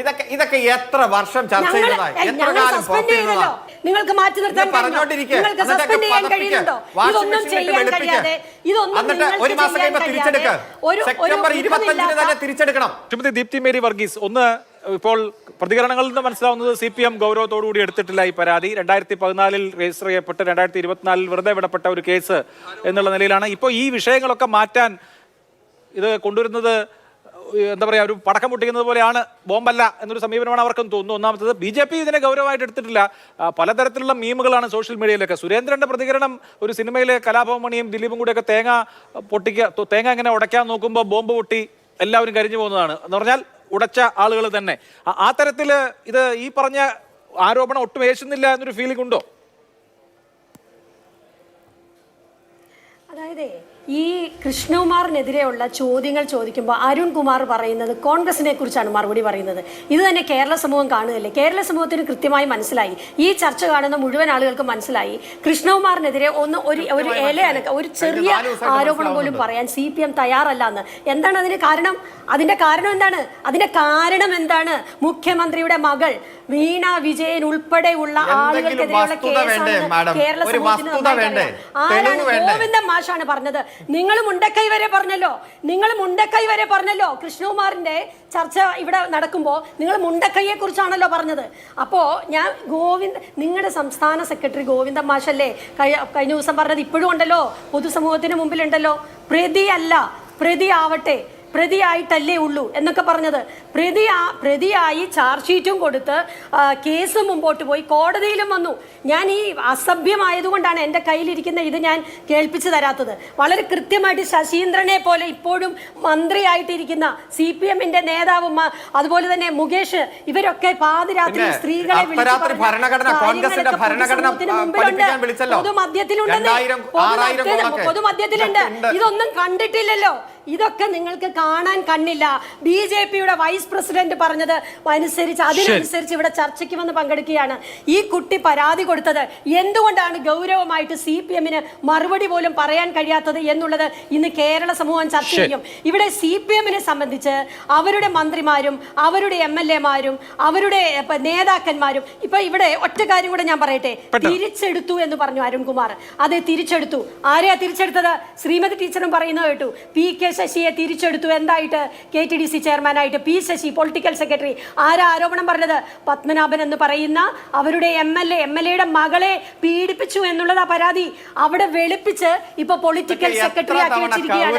ഇതൊക്കെ ഇതൊക്കെ എത്ര വർഷം ചർച്ച ചെയ്തതായി? എത്ര കാലം നിങ്ങൾക്ക് മാറ്റി നിർത്താൻ നിങ്ങൾക്ക് സസ്പെൻഡ് ചെയ്യാൻ. കഴിയുന്നുണ്ടോ ഇതൊന്നും ചെയ്യാൻ. കഴിയാതെ ഇതൊന്നും ഒരു മാസം കഴിയുമ്പോൾ സെപ്റ്റംബർ ഇരുപത്തഞ്ചിന് തന്നെ തിരിച്ചെടുക്കണം. ശ്രീമതി ദീപ്തി മേരി വർഗീസ് ഒന്ന് ഇപ്പോൾ പ്രതികരണങ്ങളിൽ നിന്ന് മനസ്സിലാവുന്നത് സി പി എം ഗൗരവത്തോടുകൂടി എടുത്തിട്ടില്ല ഈ പരാതി. രണ്ടായിരത്തി പതിനാലിൽ രജിസ്റ്റർ ചെയ്യപ്പെട്ട് രണ്ടായിരത്തി ഇരുപത്തിനാലിൽ വെറുതെ വിടപ്പെട്ട ഒരു കേസ് എന്നുള്ള നിലയിലാണ്. ഇപ്പോൾ ഈ വിഷയങ്ങളൊക്കെ മാറ്റാൻ ഇത് കൊണ്ടുവരുന്നത് എന്താ പറയുക ഒരു പടക്കം പൊട്ടിക്കുന്നത് പോലെയാണ് ബോംബല്ല എന്നൊരു സമീപനമാണ് അവർക്കും തോന്നുന്നു ഒന്നാമത്തത് ബി ജെ പി ഇതിനെ ഗൗരവമായിട്ട് എടുത്തിട്ടില്ല. പലതരത്തിലുള്ള മീമുകളാണ് സോഷ്യൽ മീഡിയയിലൊക്കെ. സുരേന്ദ്രന്റെ പ്രതികരണം ഒരു സിനിമയിലെ കലാഭവമണിയും ദിലീപും കൂടെയൊക്കെ തേങ്ങ പൊട്ടിക്കുക തേങ്ങ ഇങ്ങനെ ഉടയ്ക്കാൻ നോക്കുമ്പോൾ ബോംബ് പൊട്ടി എല്ലാവരും കരിഞ്ഞു പോകുന്നതാണ്. എന്ന് പറഞ്ഞാൽ ഉടച്ച ആളുകൾ തന്നെ. ആ- തരത്തിൽ ഇത് ഈ പറഞ്ഞ ആരോപണം ഒട്ടും ഏശുന്നില്ല എന്നൊരു ഫീലിംഗ് ഉണ്ടോ? അതായത് ഈ കൃഷ്ണകുമാറിനെതിരെയുള്ള ചോദ്യങ്ങൾ ചോദിക്കുമ്പോൾ അരുൺ കുമാർ പറയുന്നത് കോൺഗ്രസിനെ കുറിച്ചാണ് മറുപടി പറയുന്നത്. ഇത് തന്നെ കേരള സമൂഹം കാണുകയല്ലേ? കേരള സമൂഹത്തിന് കൃത്യമായി മനസ്സിലായി. ഈ ചർച്ച കാണുന്ന മുഴുവൻ ആളുകൾക്ക് മനസ്സിലായി. കൃഷ്ണകുമാറിനെതിരെ ഒന്ന് ഒരു ഒരു ഇല അനക്ക ഒരു ചെറിയ ആരോപണം പോലും പറയാൻ സി പി എം തയ്യാറല്ല എന്ന് എന്താണ് അതിന് കാരണം? അതിന്റെ കാരണം എന്താണ്? അതിന്റെ കാരണം എന്താണ്? മുഖ്യമന്ത്രിയുടെ മകൾ വീണ വിജയൻ ഉൾപ്പെടെയുള്ള ആളുകൾക്കെതിരെയുള്ള കേസ് കേസാണ് കേരള സമൂഹത്തിന്. ആരാണ് ഗോവിന്ദൻ മാഷാണ് പറഞ്ഞത്. നിങ്ങൾ മുണ്ടക്കൈ വരെ പറഞ്ഞല്ലോ. നിങ്ങൾ മുണ്ടക്കൈ വരെ പറഞ്ഞല്ലോ. കൃഷ്ണകുമാറിന്റെ ചർച്ച ഇവിടെ നടക്കുമ്പോൾ നിങ്ങൾ മുണ്ടക്കൈയെ കുറിച്ചാണല്ലോ പറഞ്ഞത്. അപ്പോൾ ഞാൻ ഗോവിന്ദ് നിങ്ങളുടെ സംസ്ഥാന സെക്രട്ടറി ഗോവിന്ദ മാഷല്ലേ കഴി- കഴിഞ്ഞ ദിവസം പറഞ്ഞത് ഇപ്പോഴും ഉണ്ടല്ലോ. പൊതുസമൂഹത്തിന് മുമ്പിലുണ്ടല്ലോ. പ്രതിയല്ല പ്രതി ആവട്ടെ പ്രതിയായിട്ടല്ലേ ഉള്ളൂ എന്നൊക്കെ പറഞ്ഞത്. പ്രതി ആ- പ്രതിയായി ചാർജ് ഷീറ്റും കൊടുത്ത് കേസ് മുമ്പോട്ട് പോയി. കോടതിയിലും വന്നു. ഞാൻ ഈ അസഭ്യമായതുകൊണ്ടാണ് എന്റെ കയ്യിലിരിക്കുന്ന ഇത് ഞാൻ കേൾപ്പിച്ചു തരാത്തത്. വളരെ കൃത്യമായിട്ട് ശശീന്ദ്രനെ പോലെ ഇപ്പോഴും മന്ത്രിയായിട്ടിരിക്കുന്ന സി പി എമ്മിന്റെ നേതാവും അതുപോലെ തന്നെ മുകേഷ് ഇവരൊക്കെ പാതിരാത്രി സ്ത്രീകളെ പൊതുമധ്യത്തിലുണ്ടെന്ന്. പൊതുമധ്യത്തിലുണ്ട്. ഇതൊന്നും കണ്ടിട്ടില്ലല്ലോ. ഇതൊക്കെ നിങ്ങൾക്ക് കാണാൻ കണ്ണില്ല. ബി ജെ പിയുടെ വൈസ് പ്രസിഡന്റ് പറഞ്ഞത് അനുസരിച്ച് അതിനനുസരിച്ച് ഇവിടെ ചർച്ചയ്ക്ക് വന്ന് പങ്കെടുക്കുകയാണ്. ഈ കുട്ടി പരാതി കൊടുത്തത് എന്തുകൊണ്ടാണ് ഗൗരവമായിട്ട് സി പി എമ്മിന് മറുപടി പോലും പറയാൻ കഴിയാത്തത് എന്നുള്ളത് ഇന്ന് കേരള സമൂഹം ചർച്ച ചെയ്യും. ഇവിടെ സി പി എമ്മിനെ സംബന്ധിച്ച് അവരുടെ മന്ത്രിമാരും അവരുടെ എം എൽ എമാരും അവരുടെ നേതാക്കന്മാരും ഇപ്പൊ ഇവിടെ ഒറ്റ കാര്യം കൂടെ ഞാൻ പറയട്ടെ. തിരിച്ചെടുത്തു എന്ന് പറഞ്ഞു അരുൺകുമാർ. അതെ തിരിച്ചെടുത്തു. ആരെയാ തിരിച്ചെടുത്തത്? ശ്രീമതി ടീച്ചറും പറയുന്നത് കേട്ടു. പി കെ ശശിയെ തിരിച്ചെടുത്തു. എന്തായിട്ട്? കെ ടി ഡി സി ചെയർമാനായിട്ട് പി ശശി പൊളിറ്റിക്കൽ സെക്രട്ടറി. ആരാ ആരോപണം പറഞ്ഞത്? പത്മനാഭൻ എന്ന് പറയുന്ന അവരുടെ M L A M L എയുടെ മകളെ പീഡിപ്പിച്ചു എന്നുള്ളതാ പരാതി. അവിടെ വെളുപ്പിച്ച് ഇപ്പൊ പൊളിറ്റിക്കൽ സെക്രട്ടറി ആക്കി വെച്ചിരിക്കുകയാണ്.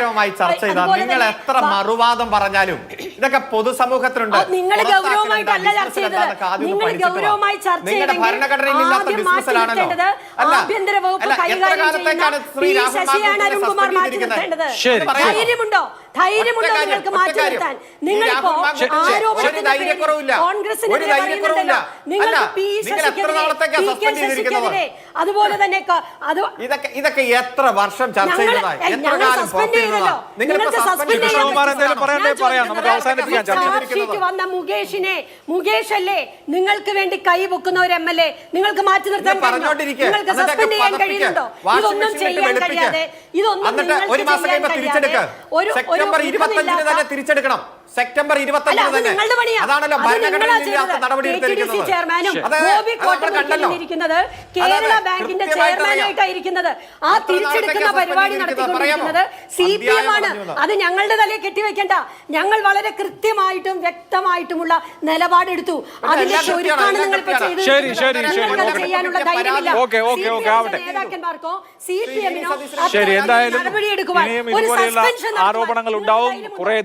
അതുപോലെ തന്നെ മറുവാദം പറഞ്ഞാലും ഇതൊക്കെ പൊതുസമൂഹത്തിനുണ്ട് അത് നിങ്ങൾ ഗൗരവമായിട്ടല്ല ചർച്ച ചെയ്തത്. നിങ്ങൾ ഗൗരവമായി ചർച്ച ചെയ്തെങ്കിൽ ആഭ്യന്തര വകുപ്പ് കൈകാര്യം ചെയ്യുന്ന ശശിയാണ് അരുൺകുമാർ മാറ്റി? നിർത്തേണ്ടത്? ധൈര്യമുണ്ടോ? ധൈര്യമുണ്ടോ നിങ്ങൾക്ക് മാറ്റി. നിർത്താൻ? നിങ്ങളിപ്പോ ആരോപണത്തിന്റെ കോൺഗ്രസിനെതിരെ നിങ്ങൾക്ക് പി ശശിക്കെതിരെ അതുപോലെ തന്നെ ഇതൊക്കെ ഇതൊക്കെ എത്ര വർഷം ചർച്ച ചെയ്തതായി? എത്ര കാലം നിങ്ങൾക്ക് സസ്പെൻഡ് വന്ന മുകേഷിനെ മുകേഷ് അല്ലേ നിങ്ങൾക്ക് വേണ്ടി കൈ പൊക്കുന്ന ഒരു എം എൽ എ നിങ്ങൾക്ക് മാറ്റി നിർത്താൻ നിങ്ങൾക്ക് സസ്പെൻഡ് ചെയ്യാൻ കഴിയുന്നുണ്ടോ? ഇതൊന്നും ചെയ്യാൻ കഴിയാതെ ഇതൊന്നും മാസം ചെയ്യാൻ കഴിയാതെ തിരിച്ചെടുക്ക്. ഒരു ഒരു ഇരുപത്തഞ്ചിന് തന്നെ തിരിച്ചെടുക്കണം. സെപ്റ്റംബർ ഇരുപത്തഞ്ചിന് അത് തന്നെ. അതാണല്ലോ നടപടി എടുത്തിരിക്കുന്നത്. കേരള ബാങ്കിന്റെ കൃത്യമായിട്ട് ചെയർമാനായിട്ടാണ് ഇരിക്കുന്നത് ആ തിരിച്ചെടുക്കുന്ന പരിപാടി നടത്തിക്കൊണ്ടിരിക്കുന്നത് സി പി എം ആണ്. അത് ഞങ്ങളുടെ തലയിൽ കെട്ടിവെക്കണ്ട. ഞങ്ങൾ വളരെ കൃത്യമായിട്ടും വ്യക്തമായിട്ടുമുള്ള നിലപാടെടുത്തു. അതിന്റെ ചുരുക്കാണ് നിങ്ങൾ ഇപ്പൊ ചെയ്തത്. ചെയ്യാനുള്ള ധൈര്യമില്ല. നേതാക്കന്മാർക്കോ സി പി എമ്മിനോ നടപടിയെടുക്കുവാൻ ഒരു സസ്പെൻഷൻ ആരോപണങ്ങൾ ഉണ്ടാവും കുറെ